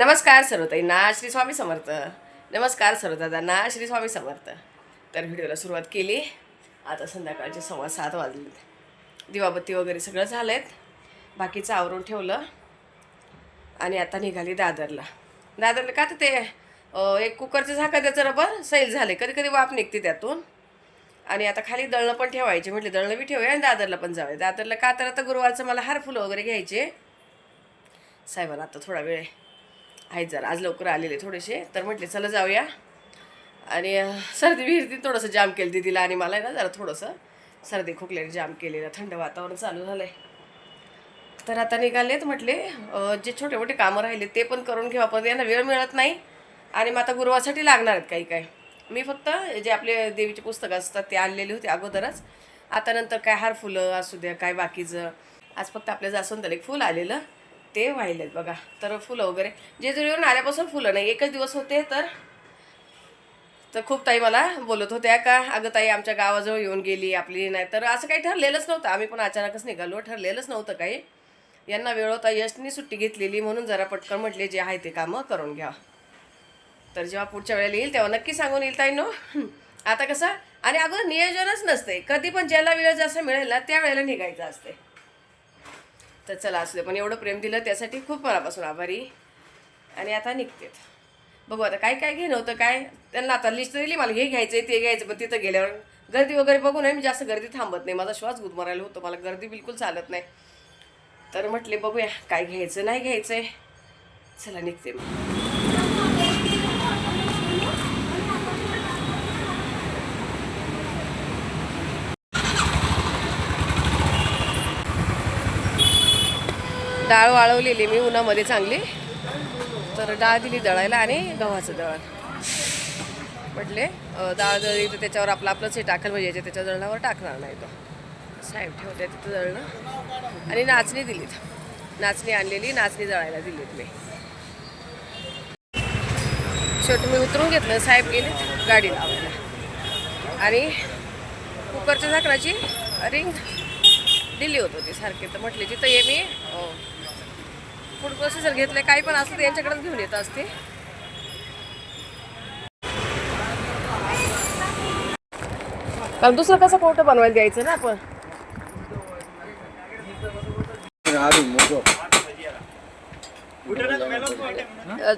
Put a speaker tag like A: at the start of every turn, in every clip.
A: नमस्कार सर्वताईंना श्री स्वामी समर्थ. नमस्कार सर्वदादांना श्री स्वामी समर्थ. तर व्हिडिओला सुरुवात केली. आता संध्याकाळचे सव्वा सात वाजले. दिवाबत्ती वगैरे सगळं झालं आहेत बाकीचं आवरून ठेवलं. आणि आता निघाली दादरला. दादरला का तर ते एक कुकरचं झाका त्याचं रबर सैल झाले कधी कधी वाफ निघते त्यातून. आणि आता खाली दळणं पण ठेवायचे. म्हटले दळणं बी ठेवूया आणि दादरला पण जाऊया. दादरला का तर आता गुरुवारचं मला हार फुलं वगैरे घ्यायचे. साहेबांना आता थोडा वेळ आहेत जरा. आज लवकर आलेले थोडेसे. तर म्हटले चला जाऊया. आणि सर्दी विहिरती थोडंसं जाम केलं दिदीला आणि मला आहे ना जरा थोडंसं सर्दी खोकल्याने जाम केलेलं. थंड वातावरण चालू झालं आहे तर आता निघालेत म्हटले जे छोटे मोठे कामं राहिले ते पण करून घेऊ. पण यांना वेळ मिळत नाही. आणि मग आता गुरुवारसाठी लागणार आहेत काही काय मी फक्त जे आपले देवीचे पुस्तकं असतात ते आणलेले होते अगोदरच. आता नंतर काय हार फुलं असू द्या काय बाकीचं. आज फक्त आपल्या जास्वंदाला एक फुल आलेलं. ते वाहिलेत बघा. तर फुलं वगैरे. जेजुरीवरून आल्यापासून फुलं नाही. एकच दिवस होते तर तर खूप ताई मला बोलत होत्या का अगं ताई आमच्या गावाजवळ येऊन गेली आपली नाही. तर असं काही ठरलेलंच नव्हतं. आम्ही पण अचानकच निघालो. ठरलेलंच नव्हतं काही. यांना वेळ होता. यशनी सुट्टी घेतलेली म्हणून जरा पटकन म्हटले जे आहे ते कामं करून घ्या. तर जेव्हा पुढच्या वेळेला येईल तेव्हा नक्की सांगून येईल ताई नो आता कसं आणि अगं नियोजनच नसते कधी पण ज्याला वेळ जसं मिळेल ना त्या वेळेला निघायचं असते तर चला असू दे पण एवढं प्रेम दिलं त्यासाठी खूप मनापासून आभारी. आणि आता निघतेत बघू आता काय काय घेणं होतं काय? त्यांना आता लिस्ट दिली मला हे घ्यायचं ते घ्यायचं पण तिथं गेल्यावर गर्दी वगैरे बघून आहे मी जास्त गर्दी थांबत नाही. माझा श्वास गुदमरायला होतो मला गर्दी बिलकुल चालत नाही. तर म्हटले बघूया काय घ्यायचं नाही घ्यायचं आहे चला निघते मग डाळ वाळवलेली मी उन्हामध्ये चांगली. तर डाळ दिली दळायला आणि गव्हाचं दळण म्हटले डाळ दळली तर त्याच्यावर आपलं आपलंच हे टाकलं म्हणजे याच्या त्याच्या दळणावर टाकणार नाही तो. साहेब ठेवते तिथं दळणं. आणि नाचणी दिलीत. नाचणी आणलेली नाचणी दळायला दिलीत मी. शेवटी मी उतरून घेतलं साहेब गेले गाडी लावायला. आणि कुकरच्या झाकणाची रिंग दिली होती होती सारखी. तर म्हटले जिथं ये मी फूड प्रोसेसर घेतले काही पण असलं तर यांच्याकडेच घेऊन येत असते कारण दुसरं कसं कोणतं बनवायला द्यायचं ना आपण?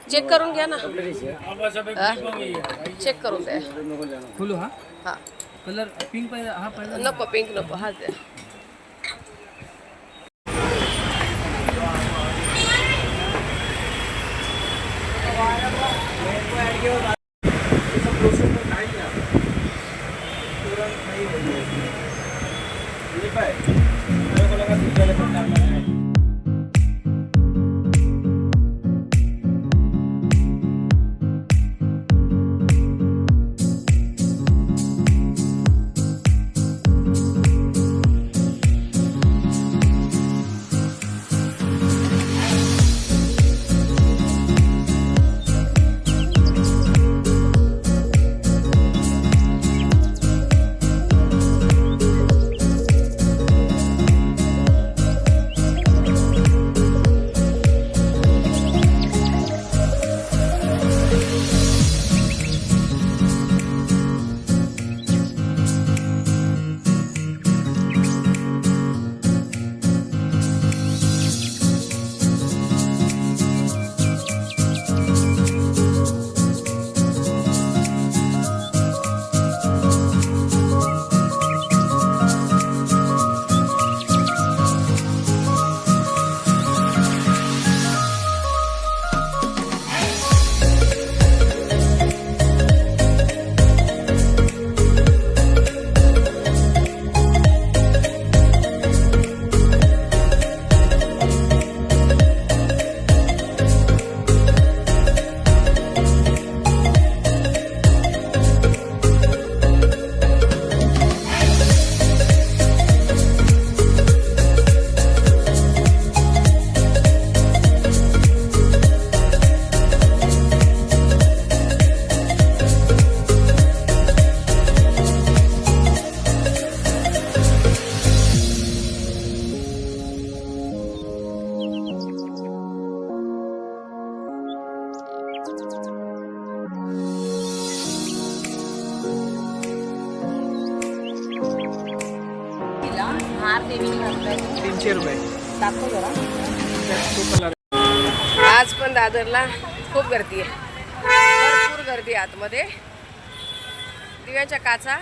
A: चेक करून घ्या ना? चेक करून द्या.
B: हा?
A: हा.
B: कलर पिंक
A: नको पिंक नको हा द्या.
B: तीनशे रुपये.
A: आज पण दादरला खूप गर्दी आहे. भरपूर गर्दी आहे आतमध्ये. दिव्याच्या काचा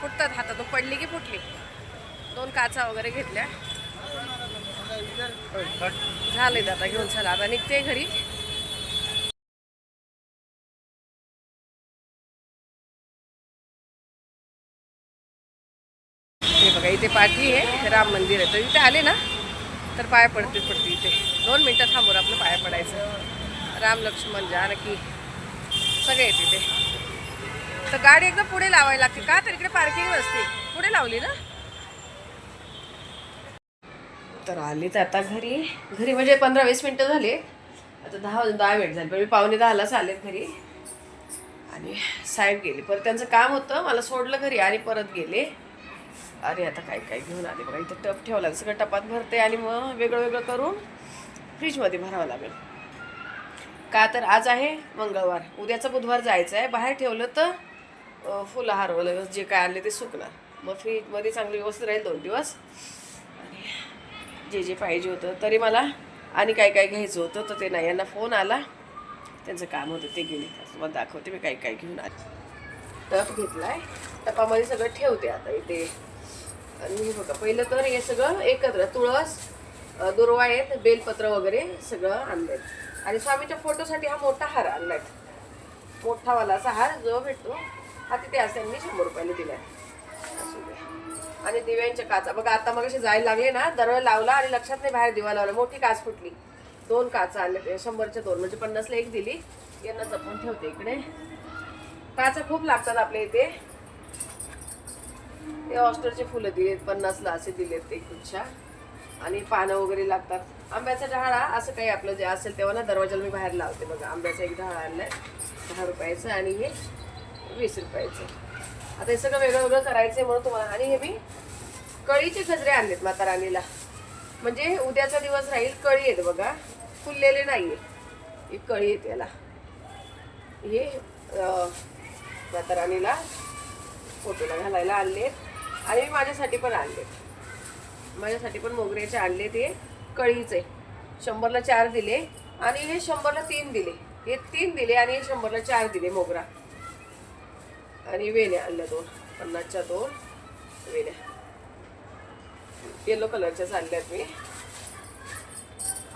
A: फुटतात हातातून. पडली की फुटली. दोन काचा वगैरे घेतल्या. झाले आता घेऊन चला. आता निघते घरी. इथे पाठी आहे राम मंदिर आहे. तर इथे आले ना तर पाया पडते पडते इथे. दोन मिनटं थांबून आपलं पाया पडायचं. राम लक्ष्मण जानकी सगळे आहेत इथे. तर गाडी एकदम पुढे लावायला लागते. का तर इकडे पार्किंग असते. पुढे लावली ना? तर आली तर आता घरी. घरी म्हणजे पंधरा वीस मिनटं झाले. आता दहा वाजून दहा मिनिट झाले. पण मी पावणे दहालाच आले घरी. आणि साहेब गेले. परत त्यांचं काम होतं. मला सोडलं घरी आणि परत गेले. अरे आता काय काय घेऊन आले बघा. इथं टप ठेवला सगळं टपात भरते आणि मग वेगळं वेगळं करून फ्रीजमध्ये भरावं लागेल. का तर आज आहे मंगळवार. उद्याचा बुधवार जायचं आहे बाहेर ठेवलं तर फुलं हरवलं जे काय आणले ते सुकणार. मग फ्रीजमध्ये चांगली व्यवस्थित राहील दोन दिवस. आणि जे जे पाहिजे होतं तरी मला आणि काय काय घ्यायचं होतं तर ते नाही. यांना फोन आला. त्यांचं काम होतं ते गेले. मग दाखवते मी काय काय घेऊन आले. टप आहे टपामध्ये सगळं ठेवते आता इथे. आणि हे बघा पहिलं तर हे सगळं एकत्र तुळस दुर्वा आहेत बेलपत्र वगैरे सगळं आणलंय. आणि स्वामीच्या फोटोसाठी हा मोठा हार आणलाय. मोठावाला असा हार जो भेटतो हा तिथे असं त्यांनी शंभर रुपयाने दिलाय. आणि दिव्यांच्या काचा. बघा आता मग जायला लागले ना दरवेळ लावला आणि लक्षात नाही बाहेर दिवा लावला. मोठी काच फुटली. दोन काचा आणल्या शंभरच्या दोन म्हणजे पन्नासला एक दिली. यांना जपून ठेवते इकडे. काचा खूप लागतात आपल्या इथे. ते ऑस्टरचे फुलं दिलेत पन्नासला असे दिलेत ते गुच्छा आणि पानं वगैरे लागतात. आंब्याचा डहाळा असं काही आपलं जे असेल तेव्हा ना दरवाजाला मी बाहेर लावते. बघा आंब्याचा एक डहाळा आणलाय दहा रुपयाचं आणि हे वीस रुपयाचं. आता हे सगळं वेगळं वेगळं करायचं आहे म्हणून तुम्हाला आणि हे मी कळीचे गजरे आणलेत माता राणीला म्हणजे उद्याचा दिवस राहील कळी आहेत बघा. फुललेले नाही आहे ही कळी येते याला हे माता राणीला फोटोला घालायला आणलेत. आणि मी माझ्यासाठी पण आणलेत. माझ्यासाठी पण मोगऱ्याचे आणले ते कळीचे. शंभरला चार दिले. आणि हे शंभरला तीन दिले. हे तीन दिले आणि हे शंभरला चार दिले मोगरा. आणि वेण्या आणल्या दोन. पन्नासच्या दोन. वेण्या. येलो कलरच्याच आणल्यात मी.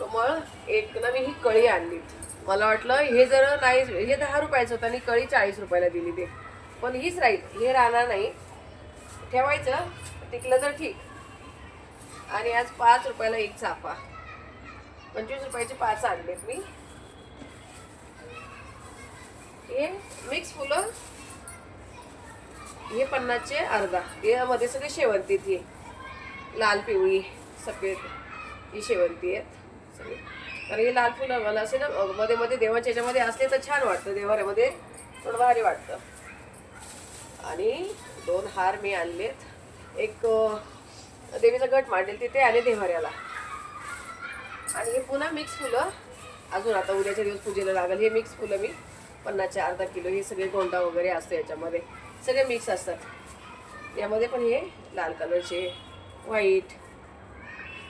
A: कमळ एक ना मी ही कळी आणली. मला वाटलं हे जर नाही हे दहा रुपयाचं होतं आणि कळी चाळीस रुपयाला दिली ते. पण हीच राहील हे राहणार नाही. ठेवायचं टिकलं तर ठीक. आणि आज पाच रुपयाला एक चाफा. पंचवीस रुपयाचे पाच आणलेत मी. हे मिक्स फुलं हे पन्नासचे अर्धा. यामध्ये सगळे शेवंतीत हे. लाल पिवळी सफेद ही शेवंती आहेत सगळे. तर हे लाल फुलं मला असे ना मध्ये मध्ये देवाच्या याच्यामध्ये असले तर छान वाटतं देवाऱ्यामध्ये थोडं भारी वाटतं. आणि दोन हार मी आणलेत. एक देवीचा गट मांडेल तिथे आले देवाऱ्याला आणि हे पुन्हा मिक्स फुलं. अजून आता उद्याच्या दिवस पूजेला लागेल. हे मिक्स फुलं मी पन्नासच्या अर्धा किलो हे सगळे गोंडा वगैरे असतं याच्यामध्ये. सगळे मिक्स असतात. यामध्ये पण हे लाल कलरचे व्हाईट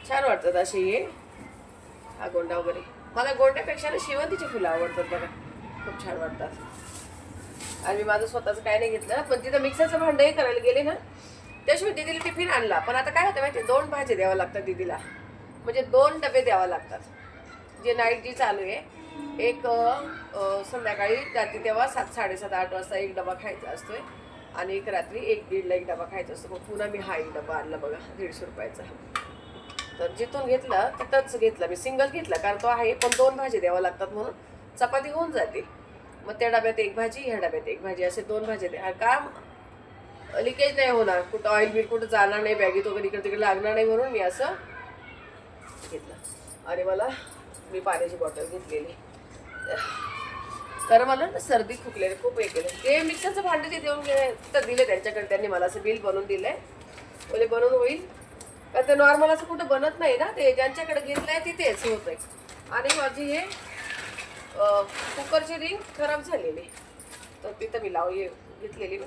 A: छान वाटतात असे हे. हा गोंडा वगैरे. मला गोंड्यापेक्षा ना शेवंतीची फुलं आवडतात बघा. खूप छान वाटतात. आणि मी माझं स्वतःचं काय नाही घेतलं पण तिथं मिक्सरचं भांडंही करायला गेले ना त्याशिवाय दिदीला टिफिन आणला. पण आता काय होतं माहिती दोन भाज्या द्यावं लागतात दिदीला. म्हणजे दोन डबे द्यावा लागतात. जे नाईट जी चालू आहे. एक संध्याकाळी जाते तेव्हा सात साडेसात आठ वाजता एक डबा खायचा असतोय. आणि एक रात्री एक दीडला एक डबा खायचा असतो. मग पुन्हा मी हा एक डबा आणला बघा दीडशे रुपयाचा. तर जिथून घेतला तिथंच घेतला. मी सिंगल घेतला कारण तो आहे पण दोन भाजी द्यावं लागतात म्हणून चपाती होऊन जाते. मग त्या डब्यात एक भाजी ह्या डब्यात एक भाजी असे दोन भाज्या द्या काम लिकेज नाही होणार. कुठं ऑइल बिल कुठं जाणार नाही बॅगेत वगैरे इकडे तिकडे लागणार नाही म्हणून मी असं घेतलं. आणि मला मी पाण्याची बॉटल घेतलेली. तर मला ना सर्दी खुकलेली खूप हे केलं. ते मिक्सरचं भांडे ते देऊन गेले तर दिले त्यांच्याकडे त्यांनी मला असं बिल बनवून दिलंय. बोले बनवून होईल. तर ते नॉर्मल असं कुठं बनत नाही ना ते ज्यांच्याकडे घेतलंय तिथेच होत आहे आणि माझी हे कुकरची रिंग खराब झालेली. तर तिथं मी लाव घेतलेली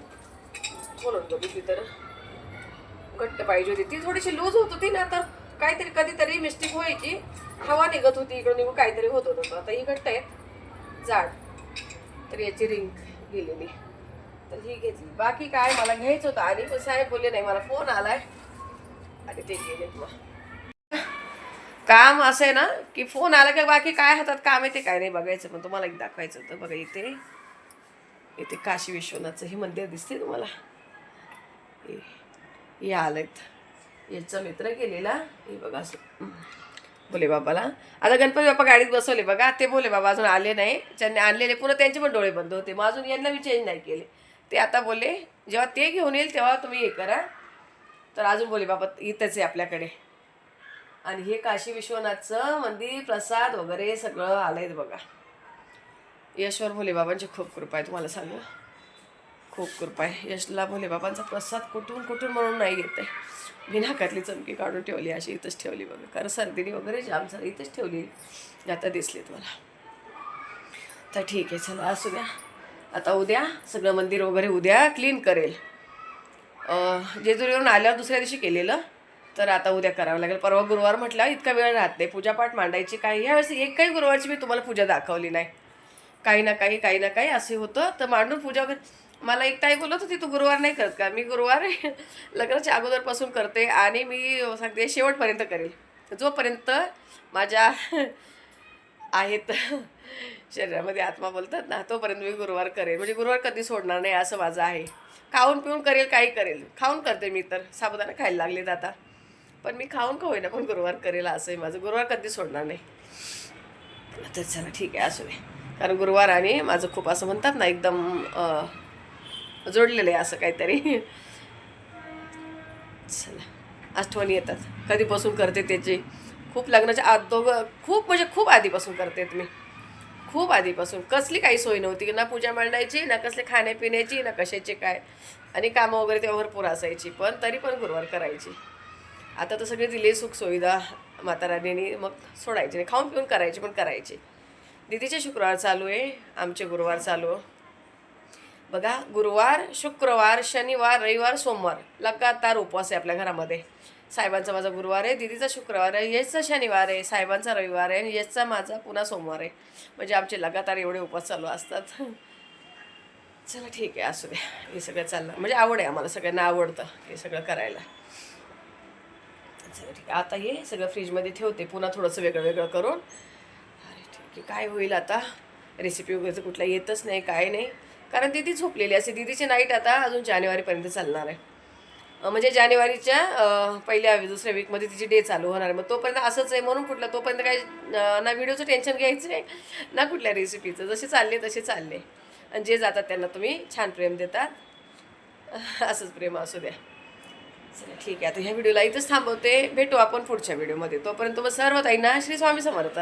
A: बोलून बघितली तर घट्ट पाहिजे होती. ती थोडीशी लूज होत होती ना तर काहीतरी कधीतरी मिस्टेक व्हायची. हवा निघत होती इकडून निघून काहीतरी होत होतं. आता ही घट्ट आहेत. जाड. तर याची रिंग गेलेली. तर ही घेतली. बाकी काय मला घ्यायचं होतं. आणि पण साहेब बोलले नाही मला फोन आलाय. आणि ते गेले. मग काम असं आहे ना की फोन आला की बाकी काय हातात काम येते काय नाही बघायचं. पण तुम्हाला एक दाखवायचं होतं बघा इथे. इथे काशी विश्वनाथचं हे मंदिर दिसते तुम्हाला. हे आलेत. याचा मित्र गेलेला. हे बघा बोले भोले बाबाला. आता गणपती बाप्पा गाडीत बसवले बघा. ते भोले बाबा अजून आले नाही. त्यांनी आणलेले पुन्हा त्यांचे पण डोळे बंद होते. मग अजून यांना मी चेंज नाही केले. ते आता बोलले जेव्हा ते घेऊन येईल तेव्हा तुम्ही हे करा. तर अजून भोले बाबा इथंच आहे आपल्याकडे. आणि हे काशी विश्वनाथचं मंदिर प्रसाद वगैरे सगळं आलंय बघा. यशवर भोलेबाबांची खूप कृपा आहे तुम्हाला सांगू. खूप कृपा आहे. यशला भोलेबाबांचा प्रसाद कुठून कुठून म्हणून नाही येत आहे मी नाकातली चमकी काढून ठेवली अशी इथंच ठेवली बघा. कारण सर्दीने वगैरे जाम झाली इथंच ठेवली. आता दिसली तुम्हाला. तर ठीक आहे चला असू द्या. आता उद्या सगळं मंदिर वगैरे उद्या क्लीन करेल. जेजुरीवरून आल्यावर दुसऱ्या दिवशी केलेलं. तर आता उद्या करावं लागेल. परवा गुरुवार म्हटलं इतका वेळ राहत नाही. पूजापाठ मांडायची काही. यावेळेस एकही गुरुवारची मी तुम्हाला पूजा दाखवली नाही. काही ना काही काही ना काही असे होतं. तर मांडून पूजा वगैरे मला एक ताई बोलत होती तू गुरुवार नाही करत का? मी गुरुवार लग्नाच्या अगोदरपासून करते आणि मी सांगते शेवटपर्यंत करेल. जोपर्यंत माझ्या आहेत शरीरामध्ये आत्मा बोलतात ना तोपर्यंत मी गुरुवार करेल. म्हणजे गुरुवार कधी सोडणार नाही असं माझं आहे. खाऊन पिऊन करेल काही करेल. खाऊन करते मी तर. साबुदाणा खायला लागलेत आता. पण मी खाऊन का होईना पण गुरुवार करेल असं आहे माझं. गुरुवार कधी सोडणार नाही. तर चला ठीक आहे असू दे. कारण गुरुवार आणि माझं खूप असं म्हणतात ना एकदम जोडलेलं आहे असं काहीतरी. चला. आठवणी येतात. कधीपासून करते त्याची. खूप लग्नाच्या अगोदर खूप म्हणजे खूप आधीपासून करते मी. खूप आधीपासून. कसली काही सोय नव्हती. ना पूजा मांडायची ना कसले खाण्यापिण्याची ना कशाची काय. आणि कामं वगैरे ते भरपूर असायची. पण तरी पण गुरुवार करायची. आता तर सगळे दिले सुख सुविधा राणीने मग सोडायचे नाही खाऊन पिऊन करायचे पण करायचे. दिदीचे शुक्रवार चालू आहे आमचे गुरुवार चालू. बघा गुरुवार शुक्रवार शनिवार रविवार सोमवार लगातार उपवास आहे आपल्या घरामध्ये. साहेबांचा माझा गुरुवार आहे दिदीचा शुक्रवार आहे याचा शनिवार आहे साहेबांचा रविवार आहे आणि माझा पुन्हा सोमवार आहे. म्हणजे आमचे लगातार एवढे उपवास चालू असतात. चला ठीक आहे असू द्या हे सगळं चाललं म्हणजे आवड आहे आम्हाला सगळ्यांना आवडतं हे सगळं करायला. चला ठीक आहे आता हे सगळं फ्रीजमध्ये ठेवते. पुन्हा थोडंसं वेगळं वेगळं करून. अरे ठीक आहे काय होईल आता? रेसिपी वगैरे तर कुठला येतच नाही काय नाही. कारण दिदी झोपलेली असते दिदीची नाईट आता अजून जानेवारीपर्यंत चालणार आहे. म्हणजे जानेवारीच्या पहिल्या दुसऱ्या वीकमध्ये तिची डे चालू होणार आहे. मग तोपर्यंत असंच आहे म्हणून कुठलं तोपर्यंत काय ना व्हिडिओचं टेन्शन घ्यायचं आहे ना कुठल्या रेसिपीचं जसे चालले तसे चालले. आणि जे जातात त्यांना तुम्ही छान प्रेम देतात. असंच प्रेम असू द्या. चला ठीक आहे आता ह्या व्हिडिओला इथंच थांबवते. भेटू आपण पुढच्या व्हिडिओमध्ये. तोपर्यंत मग सर्व ताईंना श्री स्वामी समर्थ.